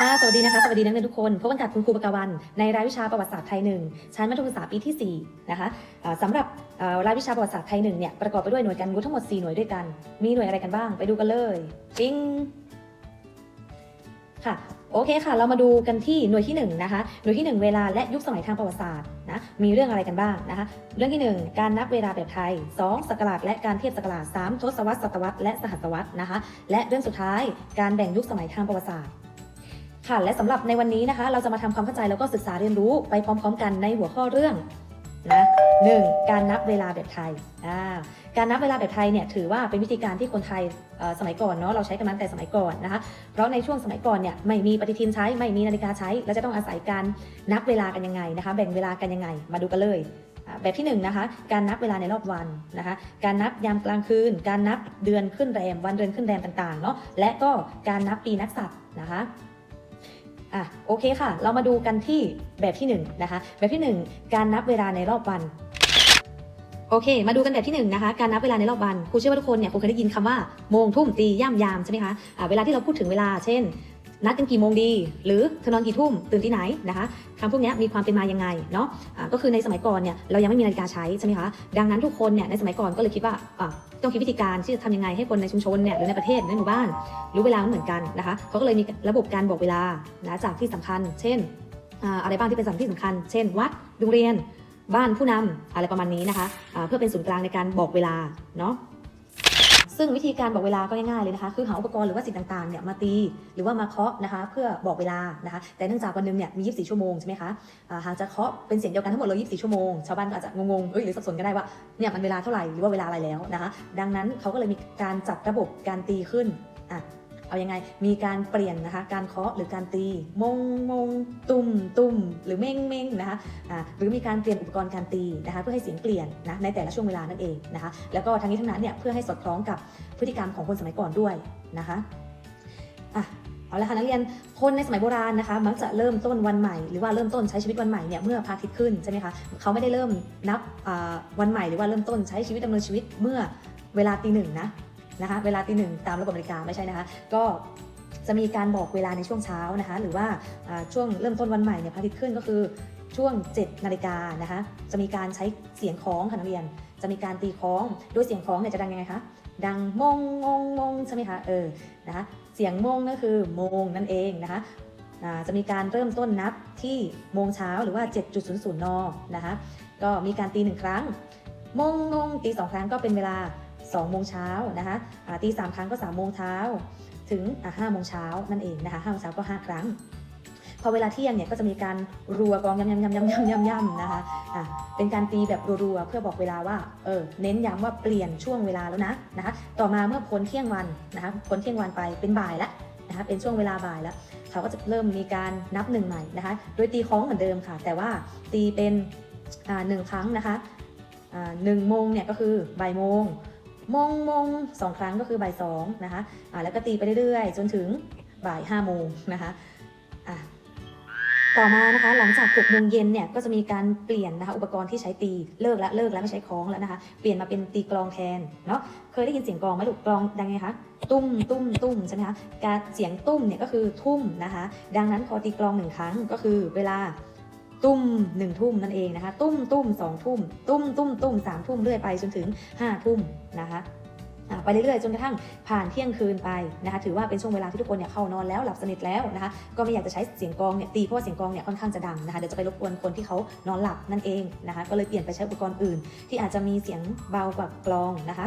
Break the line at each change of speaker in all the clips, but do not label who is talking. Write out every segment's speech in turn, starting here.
ค่ะ สวัสดีนะคะ สวัสดีนักเรียนทุกคน พบกันกับคุณครูประกวัน ในรายวิชาประวัติศาสตร์ไทยหนึ่งชั้นมัธยมศึกษาปีที่ 4 นะคะสำหรับรายวิชาประวัติศาสตร์ไทยหนึ่งเนี่ย ประกอบไปด้วยหน่วยการรู้ทั้งหมด 4 หน่วยด้วยกัน มีหน่วยอะไรกันบ้าง ไปดูกันเลยปิ้งค่ะ โอเคค่ะ เรามาดูกันที่หน่วยที่ 1 นะคะ หน่วยที่ 1 เวลาและยุคสมัยทางประวัติศาสตร์นะ มีเรื่องอะไรกันบ้างนะคะ เรื่องที่ 1 การนับเวลาแบบไทย 2. ศักราชและการเทียบศักราช 3. ทศวรรษ ศตวรรษ และสหัสวรรษนะคะ และเรื่องสุดท้าย การแบ่งยุคสมัยทางประวัติศาสตร์ ค่ะและสำหรับในวันนี้นะคะ เราจะมาทำความเข้าใจแล้วก็ศึกษาเรียนรู้ไปพร้อม ๆ กันในหัวข้อเรื่องนะหนึ่งการนับเวลาแบบไทยอ่าการนับเวลาแบบไทยเนี่ยถือว่าเป็นวิธีการที่คนไทยสมัยก่อนเนาะเราใช้กันมาแต่สมัยก่อนนะคะเพราะในช่วงสมัยก่อนเนี่ยไม่มีปฏิทินใช้ไม่มีนาฬิกาใช้ แล้วจะต้องอาศัยการนับเวลากันยังไงนะคะ แบ่งเวลากันยังไง มาดูกันเลยแบบที่หนึ่งนะคะการนับเวลาในรอบวันนะคะการนับยามกลางคืน การนับเดือนขึ้นแรมวันเดือนขึ้นแรมต่างๆเนาะและก็การนับปีนักษัตริย์นะคะ อะโอเคค่ะ เรามาดูกันที่แบบที่1นงนะคะ แบบที่ 1 การนับเวลาในรอบวัน โอเค มาดูกันแบบที่1นงนะคะ การนับเวลาในรอบวันครูเชื่อว่าทุกคนเนี่ยคงเคยได้ยินคำว่าโมงทุ่มตีย่ำยามใช่ไหมคะอะเวลาที่เราพูดถึงเวลา เช่น นัดกันกี่โมงดี หรือเธอนอนกี่ทุ่มตื่นที่ไหนนะคะคำพวกนี้มีความเป็นมายังไงเนาะะก็คือในสมัยก่อนเนี่ยเรายังไม่มีนาฬิกาใช้ใช่ไหมคะดังนั้นทุกคนเนี่ยในสมัยก่อนก็เลยคิดว่าต้องคิดวิธีการที่จะทำยังไงให้คนในชุมชนเนี่ยหรือในประเทศในหมู่บ้าน รู้เวลาเหมือนกันนะคะเขาก็เลยมีระบบการบอกเวลานะจากที่สำคัญ เช่นอะไรบ้างที่เป็นสถานที่สำคัญ เช่น วัดโรงเรียน บ้านผู้นำอะไรประมาณนี้นะคะอ่าเพื่อเป็นศูนย์กลางในการบอกเวลาเนาะ ซึ่งวิธีการบอกเวลาก็ง่ายๆเลยนะคะ คือหาอุปกรณ์หรือว่าสิ่งต่างๆเนี่ยมาตีหรือว่ามาเคาะนะคะ เพื่อบอกเวลานะคะ แต่เนื่องจากวันนึงเนี่ยมี 24 ชั่วโมงใช่ไหมคะหากจะเคาะเป็นเสียงเดียวกันทั้งหมดเลย24 ชั่วโมง ชาวบ้านก็อาจจะงงๆเอ้ยหรือสับสนก็ได้ว่าเนี่ยมันเวลาเท่าไหร่หรือว่าเวลาอะไรแล้วนะคะ ดังนั้นเขาก็เลยมีการจัดระบบการตีขึ้นอะ เอายังไง มีการเปลี่ยนนะคะ การเคาะหรือการตี มงมงตุ่มตุ่มหรือเม่งเม่งนะคะอ่าหรือมีการเปลี่ยนอุปกรณ์การตีนะคะ เพื่อให้เสียงเปลี่ยนนะในแต่ละช่วงเวลานั่นเองนะคะ แล้วก็ทั้งนี้ทั้งนั้นเนี่ยเพื่อให้สอดคล้องกับพฤติกรรมของคนสมัยก่อนด้วยนะคะอะเอาละค่ะนักเรียนคนในสมัยโบราณนะคะ มักจะเริ่มต้นวันใหม่ หรือว่าเริ่มต้นใช้ชีวิตวันใหม่เนี่ยเมื่อพระอาทิตย์ขึ้นใช่ไหมคะเขาไม่ได้เริ่มนับอ่าวันใหม่หรือว่าเริ่มต้นใช้ชีวิตดำเนินชีวิตเมื่อเวลาตีหนึ่งนะ นะคะเวลาตีหนึ่งตามระบบนาฬิกาไม่ใช่นะคะก็จะมีการบอกเวลาในช่วงเช้านะคะหรือว่าช่วงเริ่มต้นวันใหม่เนี่ยพระอาทิตย์ขึ้นก็คือช่วง 7 นาฬิกานะคะจะมีการใช้เสียงคล้องค่ะนักเรียน จะมีการตีคล้องด้วยเสียงคล้องเนี่ยจะดังยังไงคะดังมงงงงงใช่ไหมคะเออนะคะเสียงมงก็คือมงนั่นเองนะคะจะมีการเริ่มต้นนับที่โมงเช้าหรือว่า 7.00 นนะคะก็มีการตีหนึ่งครั้ง มงงงตีสองครั้งก็เป็นเวลา 2โมงเช้านะคะตีสามครั้งก็3โมงเช้าถึงอ่าห้าโมงเช้านั่นเองนะคะห้าโมงเช้าก็ 5 ครั้ง พอเวลาเที่ยงเนี่ยก็จะมีการรัวกองยำยำยำยำยำยำยำนะคะอ่าเป็นการตีแบบรัวๆเพื่อบอกเวลาว่าเออเน้นย้ำว่าเปลี่ยนช่วงเวลาแล้วนะนะคะต่อมาเมื่อพ้นเที่ยงวันนะคะพ้นเที่ยงวันไปเป็นบ่ายแล้วนะคะเป็นช่วงเวลาบ่ายแล้วเขาก็จะเริ่มมีการนับหนึ่งใหม่นะคะ โดยตีคล้องเหมือนเดิมค่ะ แต่ว่าตีเป็นอ่าหนึ่งครั้งนะคะอ่าหนึ่งโมงเนี่ยก็คือบ่ายโมง มงมงสองครั้งก็คือบ่ายสองนะคะอ่าแล้วก็ตีไปเรื่อยๆ จนถึงบ่ายห้าโมงนะคะอะต่อมานะคะหลังจาก6โมงเย็นเนี่ยก็จะมีการเปลี่ยนนะคะอุปกรณ์ที่ใช้ตีเลิกแล้วเลิกแล้วไม่ใช้คล้องแล้วนะคะเปลี่ยนมาเป็นตีกลองแทนเนาะเคยได้ยินเสียงกลองไหมลูกกลองดังไงคะตุ้มตุ้มตุ้มใช่ไหมคะการเสียงตุ้มเนี่ยก็คือทุ่มนะคะ ดังนั้นพอตีกลองหนึ่งครั้งก็คือเวลา ตุ้มหนึ่งทุ่มนั่นเองนะคะ ตุ้มตุ้มสองทุ่ม ตุ้มตุ้มตุ้มสามทุ่มเรื่อยไปจนถึงห้าทุ่มนะคะอะไปเรื่อยๆจนกระทั่งผ่านเที่ยงคืนไปนะคะถือว่าเป็นช่วงเวลาที่ทุกคนเนี่ยเข้านอนแล้วหลับสนิทแล้วนะคะก็ไม่อยากจะใช้เสียงกองเนี่ยตีเพราะว่าเสียงกองเนี่ยค่อนข้างจะดังนะคะเดี๋ยวจะไปรบกวนคนที่เขานอนหลับนั่นเองนะคะก็เลยเปลี่ยนไปใช้อุปกรณ์อื่น ที่อาจจะมีเสียงเบากว่ากลองนะคะ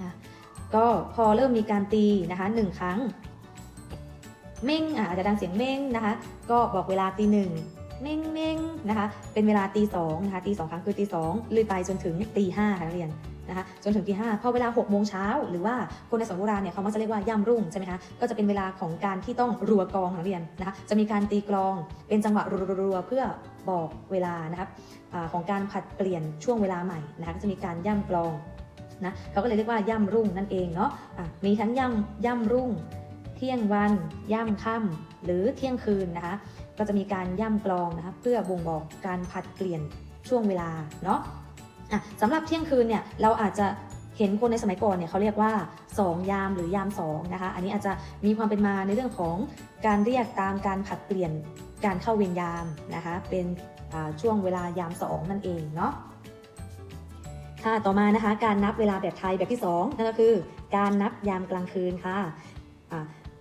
อะก็พอเริ่มมีการตีนะคะหนึ่งครั้งเม่งอะอาจจะดังเสียงเม่งนะคะ ก็บอกเวลาตีหนึ่ง เม่งเม่งนะคะ เป็นเวลาตีสองนะคะตีสองครั้งคือตีสองเลยไปจนถึงตีห้าค่ะนักเรียนนะคะจนถึงตีห้าพอเวลาหกโมงเช้าหรือว่าคนในสมัยโบราณเนี่ยเขามักจะเรียกว่าย่ำรุ่งใช่ไหมคะก็จะเป็นเวลาของการที่ต้องรัวกองนักเรียนนะคะจะมีการตีกลองเป็นจังหวะรัวๆเพื่อบอกเวลานะครับอของการผัดเปลี่ยนช่วงเวลาใหม่นะคะก็จะมีการย่ำกลองนะเขาก็เลยเรียกว่าย่ำรุ่งนั่นเองเนาะะมีทั้งย่ำย่ำรุ่ง เที่ยงวัน ย่ำค่ำหรือเที่ยงคืนนะคะ ก็จะมีการย่ำกลองนะคะเพื่อบ่งบอกการผัดเปลี่ยนช่วงเวลาเนาะะสำหรับเที่ยงคืนเนี่ยเราอาจจะเห็นคนในสมัยก่อนเนี่ยเขาเรียกว่า 2 ยามหรือยาม2นะคะอันนี้อาจจะมีความเป็นมาในเรื่องของการเรียกตามการผัดเปลี่ยนการเข้าเวรยามนะคะเป็นช่วงเวลายาม2นั่นเองเนาะค่ะต่อมานะคะการนับเวลาแบบไทยแบบที่2นั่นก็คือ การนับยามกลางคืนค่ะ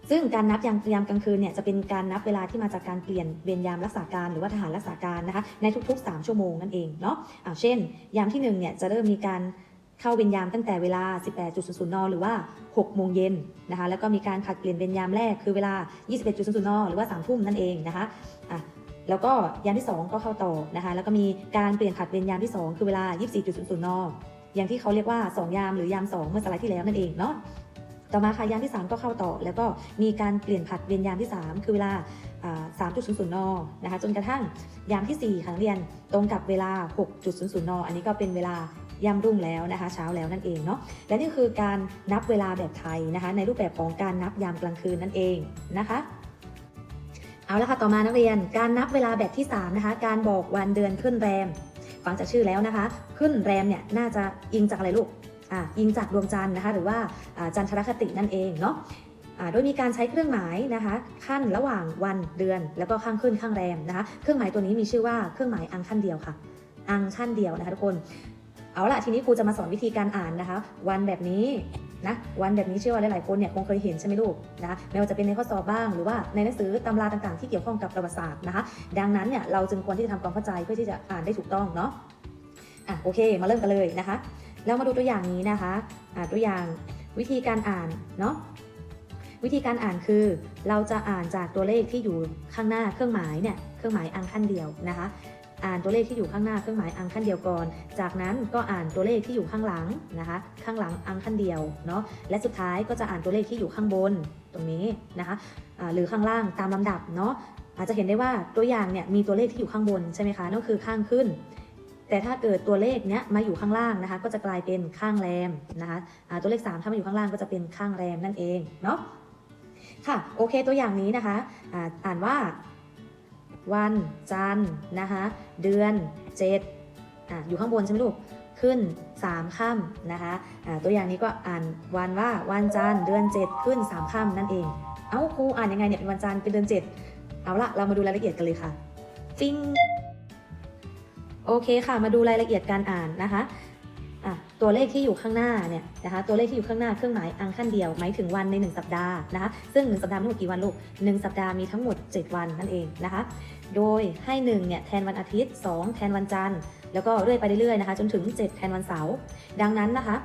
ซึ่งการนับยามยามกลางคืนเนี่ยจะเป็นการนับเวลาที่มาจากการเปลี่ยนเวรยามรักษาการหรือว่าทหารรักษาการนะคะในทุก ๆ 3 ชั่วโมงนั่นเองเนาะะเช่น ยามที่1เนี่ยจะเริ่มมีการเข้าเวรยามตั้งแต่เวลา 18.00 น หรือว่า 6 โมงเย็นนะคะ แล้วก็มีการผลัดเปลี่ยนเวรยามแรกคือเวลา 21.00 น หรือว่า 3 ทุ่มนั่นเองนะคะอะแล้วก็ยามที่ 2 ก็เข้าต่อนะคะ แล้วก็มีการเปลี่ยนผลัดเวรยามที่ 2 คือเวลา 24.00 น อย่างที่เขาเรียกว่า 2 ยามหรือยาม 2 เมื่อสไลด์ที่แล้วนั่นเองเนาะ ต่อมาค่ะยามที่ 3 ก็เข้าต่อ แล้วก็มีการเปลี่ยนผัดเวียนยามที่ 3 คือเวลา 3.00 น นะคะจนกระทั่งยามที่ 4ค่ะนักเรียนตรงกับเวลา 6.00 น อันนี้ก็เป็นเวลายามรุ่งแล้วนะคะ เช้าแล้วนั่นเองเนาะและนี่คือการนับเวลาแบบไทยนะคะ ในรูปแบบของการนับยามกลางคืนนั่นเองนะคะเอาละค่ะต่อมานักเรียนการนับเวลาแบบที่ 3 นะคะ การบอกวันเดือนขึ้นแรมฟังจากชื่อแล้วนะคะ ขึ้นแรมเนี่ยน่าจะอิงจากอะไรลูก อิงจากดวงจันทร์นะคะหรือว่าจันทรคตินั่นเองเนาะโดยมีการใช้เครื่องหมายนะคะขั้นระหว่างวันเดือน แล้วก็ข้างขึ้นข้างแรมนะคะเครื่องหมายตัวนี้มีชื่อว่าเครื่องหมายอังขั้นเดียวค่ะ อังขั้นเดียวนะคะทุกคนเอาละทีนี้ครูจะมาสอนวิธีการอ่านนะคะ วันแบบนี้นะวันแบบนี้เชื่อว่าหลายๆคนเนี่ยคงเคยเห็นใช่ไหมลูกนะะไม่ว่าจะเป็นในข้อสอบบ้าง หรือว่าในหนังสือตำราต่างๆ ที่เกี่ยวข้องกับประวัติศาสตร์นะคะ ดังนั้นเนี่ยเราจึงควรที่จะทำความเข้าใจเพื่อที่จะอ่านได้ถูกต้องเนาะอะโอเค มาเริ่มกันเลยนะคะ แล้วมาดูตัวอย่างนี้นะคะอะตัวอย่างวิธีการอ่านเนาะวิธีการอ่านคือ เราจะอ่านจากตัวเลขที่อยู่ข้างหน้าเครื่องหมายเนี่ยเครื่องหมายอังขั้นเดียวนะคะ อ่านตัวเลขที่อยู่ข้างหน้าเครื่องหมายอังขั้นเดียวก่อน จากนั้นก็อ่านตัวเลขที่อยู่ข้างหลังนะคะ ข้างหลังอังขั้นเดียวเนาะและสุดท้ายก็จะอ่านตัวเลขที่อยู่ข้างบนตรงนี้นะคะหรือข้างล่างตามลำดับเนาะอาจจะเห็นได้ว่าตัวอย่างเนี่ยมีตัวเลขที่อยู่ข้างบนใช่ไหมคะนั่นคือข้างขึ้น แต่ถ้าเกิดตัวเลขเนี้ยมาอยู่ข้างล่างนะคะ ก็จะกลายเป็นข้างแรมนะคะอ่าตัวเลข 3 ถ้ามาอยู่ข้างล่างก็จะเป็นข้างแรมนั่นเองเนาะค่ะโอเคตัวอย่างนี้นะคะอ่าอ่านว่า วันจันทร์นะคะเดือนเจ็ดอะอยู่ข้างบนใช่ไหมลูกขึ้น3ค่ำนะคะอ่าตัวอย่างนี้ก็อ่านวันว่าวันจันทร์เดือน 7 ขึ้น3ค่ำนั่นเอง เอ้าครูอ่านยังไงเนี่ยเป็นวันจันทร์เป็นเดือน 7 เอาละเรามาดูรายละเอียดกันเลยค่ะฟิง โอเคค่ะ มาดูรายละเอียดการอ่านนะคะตัวเลขที่อยู่ข้างหน้าเนี่ยนะคะตัวเลขที่อยู่ข้างหน้าเครื่องหมายอังขันเดียวหมายถึงวันใน 1 สัปดาห์นะคะซึ่ง 1 สัปดาห์มีทั้งหมดกี่วันลูก 1 สัปดาห์มีทั้งหมด 7 วันนั่นเองนะคะโดยให้1เนี่ยแทนวันอาทิตย์ 2 แทนวันจันทร์แล้วก็เรื่อยไปเรื่อยๆนะคะจนถึง 7 แทนวันเสาร์ดังนั้นนะคะ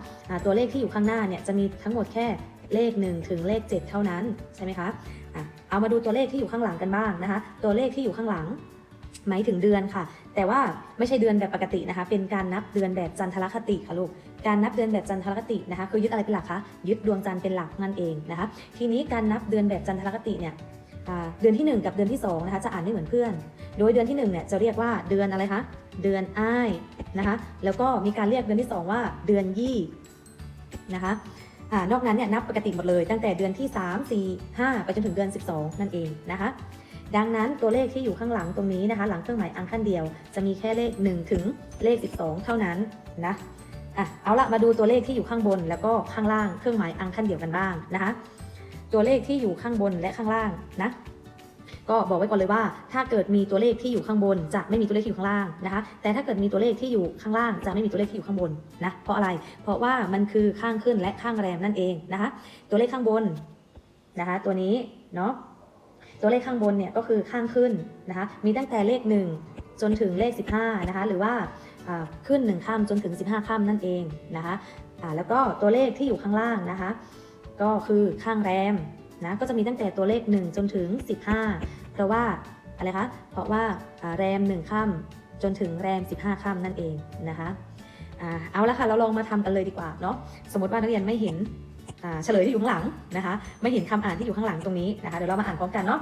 ตัวเลขที่อยู่ข้างหน้าเนี่ยจะมีทั้งหมดแค่เลข 1 ถึงเลข 7 เท่านั้นใช่ไหมคะเอามาดูตัวเลขที่อยู่ข้างหลังกันบ้างนะคะตัวเลขที่อยู่ข้างหลัง หมายถึงเดือนค่ะ แต่ว่าไม่ใช่เดือนแบบปกตินะคะ เป็นการนับเดือนแบบจันทรคติค่ะลูก การนับเดือนแบบจันทรคตินะคะคือยึดอะไรเป็นหลักคะ ยึดดวงจันทร์เป็นหลักนั่นเองนะคะ ทีนี้การนับเดือนแบบจันทรคติเนี่ยเดือนที่ 1 กับเดือนที่2นะคะจะอ่านไม่เหมือนเพื่อน โดยเดือนที่1เนี่ยจะเรียกว่าเดือนอะไรคะ เดือนอ้ายนะคะ แล้วก็มีการเรียกเดือนที่ 2 ว่าเดือนยี่นะคะอนอกนั้นเนี่ยนับปกติหมดเลย ตั้งแต่เดือนที่ 3 4 5 ไปจนถึงเดือน 12 นั่นเองนะคะ ดังนั้นตัวเลขที่อยู่ข้างหลังตรงนี้นะคะ หลังเครื่องหมายอังขันเดียว จะมีแค่เลข 1 ถึงเลข 12 เท่านั้นนะอะเอาละมาดูตัวเลขที่อยู่ข้างบนแล้วก็ข้างล่างเครื่องหมายอังขันเดียวกันบ้างนะคะ ตัวเลขที่อยู่ข้างบนและข้างล่างนะก็บอกไว้ก่อนเลยว่า ถ้าเกิดมีตัวเลขที่อยู่ข้างบน จะไม่มีตัวเลขที่อยู่ข้างล่างนะคะ แต่ถ้าเกิดมีตัวเลขที่อยู่ข้างล่างจะไม่มีตัวเลขที่อยู่ข้างบนนะเพราะอะไรเพราะว่ามันคือข้างขึ้นและข้างแรมนั่นเองนะคะ ตัวเลขข้างบนนะคะ ตัวนี้เนาะ ตัวเลขข้างบนเนี่ยก็คือข้างขึ้นนะคะมีตั้งแต่เลข 1 จนถึงเลข 15นะคะหรือว่าขึ้น1ค่ำจนถึง 15ค่ำนั่นเองนะคะแล้วก็ตัวเลขที่อยู่ข้างล่างนะคะ ก็คือข้างแรมนะก็จะมีตั้งแต่ตัวเลข 1 จนถึง 15 เพราะว่าอะไรคะเพราะว่าแรม1ค่ำจนถึงแรม 15ค่ำนั่นเองนะคะอ่าเอาละค่ะเราลองมาทำกันเลยดีกว่าเนาะสมมติว่านักเรียนไม่เห็น เฉลยที่อยู่ข้างหลังนะคะไม่เห็นคำอ่านที่อยู่ข้างหลังตรงนี้นะคะเดี๋ยวเรามาอ่านพร้อมกันเนาะ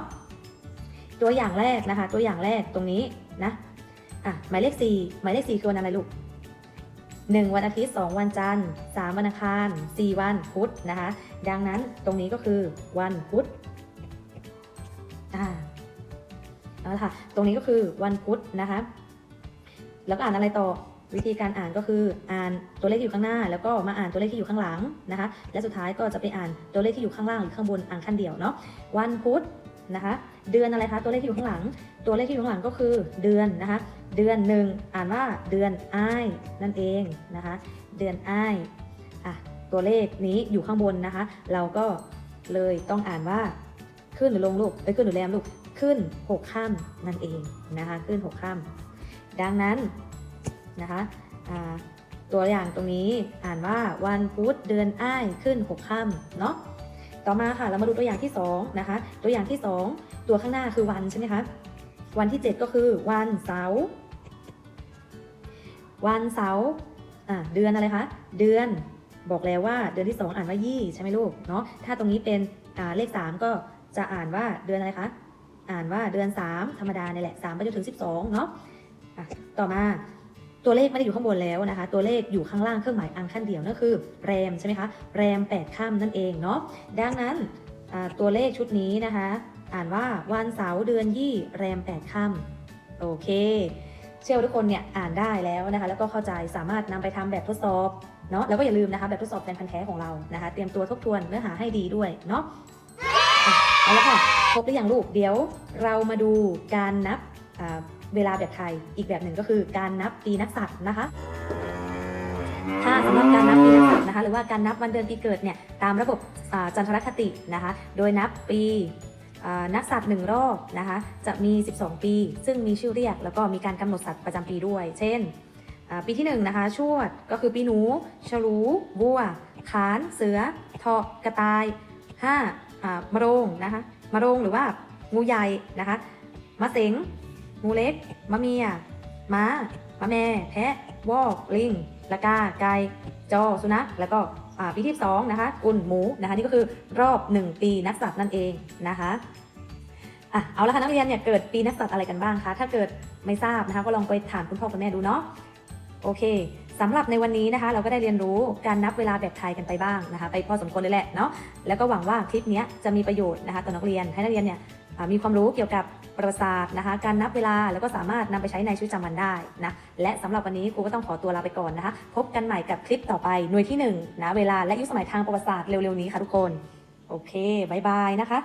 ตัวอย่างแรกนะคะ ตัวอย่างแรกตรงนี้นะอะหมายเลข4หมายเลข4คือวันอะไรลูก1วันอาทิตย์2วันจันทร์3วันอังคาร4วันพุธนะคะ ดังนั้นตรงนี้ก็คือวันพุธอ่าเอาละค่ะ ตรงนี้ก็คือวันพุธนะคะ แล้วก็อ่านอะไรต่อ วิธีการอ่านก็คืออ่านตัวเลขที่อยู่ข้างหน้า แล้วก็มาอ่านตัวเลขที่อยู่ข้างหลังนะคะ และสุดท้ายก็จะไปอ่านตัวเลขที่อยู่ข้างล่างหรือข้างบนอ่านขั้นเดียวเนาะวันพุธนะคะ เดือนอะไรคะตัวเลขที่อยู่ข้างหลัง ตัวเลขที่อยู่ข้างหลังก็คือเดือนนะคะ เดือนหนึ่งอ่านว่าเดือนไอ้นั่นเองนะคะ เดือนไอ้อะตัวเลขนี้อยู่ข้างบนนะคะ เราก็เลยต้องอ่านว่าขึ้นหรือลงลูกเอ้ยขึ้นหรือแรมลูกขึ้นหกข้ามนั่นเองนะคะ ขึ้นหกข้ามดังนั้น นะคะตัวอย่างตรงนี้อ่านว่าวันพุธเดือนอ้ายขึ้นหกค่ำเนาะต่อมาค่ะเรามาดูตัวอย่างที่สองนะคะตัวอย่างที่สองตัวข้างหน้าคือวันใช่ไหมคะวันที่ 7 ก็คือวันเสาร์วันเสาร์เดือนอะไรคะเดือนบอกแล้วว่าเดือนที่ 2 อ่านว่ายี่ใช่ไหมลูกเนาะถ้าตรงนี้เป็นเลข 3 ก็จะอ่านว่าเดือนอะไรคะอ่านว่าเดือน 3 ธรรมดาเนี่ยแหละ3ไปจนถึง 12เนาะะต่อมา ตัวเลขไม่ได้อยู่ข้างบนแล้วนะคะ ตัวเลขอยู่ข้างล่างเครื่องหมายอังขั้นเดียวนั่นคือแรมใช่ไหมคะแรม8ค่ำนั่นเองเนาะดังนั้นตัวเลขชุดนี้นะคะ อ่านว่าวันเสาร์เดือนยี่แรม8ค่ำโอเค เชื่อว่าทุกคนเนี่ยอ่านได้แล้วนะคะ แล้วก็เข้าใจสามารถนำไปทำแบบทดสอบเนาะแล้วก็อย่าลืมนะคะ แบบทดสอบแฟนพันธ์แท้ของเรานะคะ เตรียมตัวทบทวนเนื้อหาให้ดีด้วยเนาะเอาละค่ะครบหรือยังลูกเดี๋ยวเรามาดูการนับอ่า เวลาแบบไทย อีกแบบหนึ่งก็คือการนับปีนักษัตริย์นะคะถ้าสำหรับการนับปีนักษัตริย์นะคะหรือว่าการนับวันเดือนปีเกิดเนี่ยตามระบบจันทรคตินะคะ โดยนับปีนักสัตว์หนึ่งรอบนะคะจะมี 12 ปี ซึ่งมีชื่อเรียก แล้วก็มีการกำหนดสัตว์ประจำปีด้วย เช่น ปีที่1นนะคะชวดก็คือปีหนู ฉลูบัวขาน เสือเถาะกระต่ายห้าอ่ามะโรงนะคะมะโรงหรือว่างูใหญ่นะคะมะเสง งูเล็กมะเมียม้ามะแม่ แพะ วอก ลิงละกา ไก่ จอ สุนัข แล้วก็ปีที่สองนะคะ กุนหมูนะคะ นี่ก็คือรอบ 1 ปีนักสัตว์นั่นเองนะคะอะเอาละค่ะนักเรียนเนี่ยเกิดปีนักสัตว์อะไรกันบ้างคะ ถ้าเกิดไม่ทราบนะคะก็ลองไปถามคุณพ่อคุณแม่ดูเนาะ โอเคสำหรับในวันนี้นะคะ เราก็ได้เรียนรู้การนับเวลาแบบไทยกันไปบ้างนะคะ ไปพอสมควรเลยแหละเนาะ แล้วก็หวังว่าคลิปนี้จะมีประโยชน์นะคะต่อนักเรียนให้นักเรียนเนี่ยมีความรู้เกี่ยวกับ ประสาทนะคะ การนับเวลาแล้วก็สามารถนำไปใช้ในชีวิตประจำวันได้นะและสำหรับวันนี้ครูก็ต้องขอตัวลาไปก่อนนะคะ พบกันใหม่กับคลิปต่อไปหน่วยที่หนึ่งนะเวลาและยุคสมัยทางประวัติศาสตร์เร็วๆนี้ค่ะทุกคน โอเคบายบายนะคะ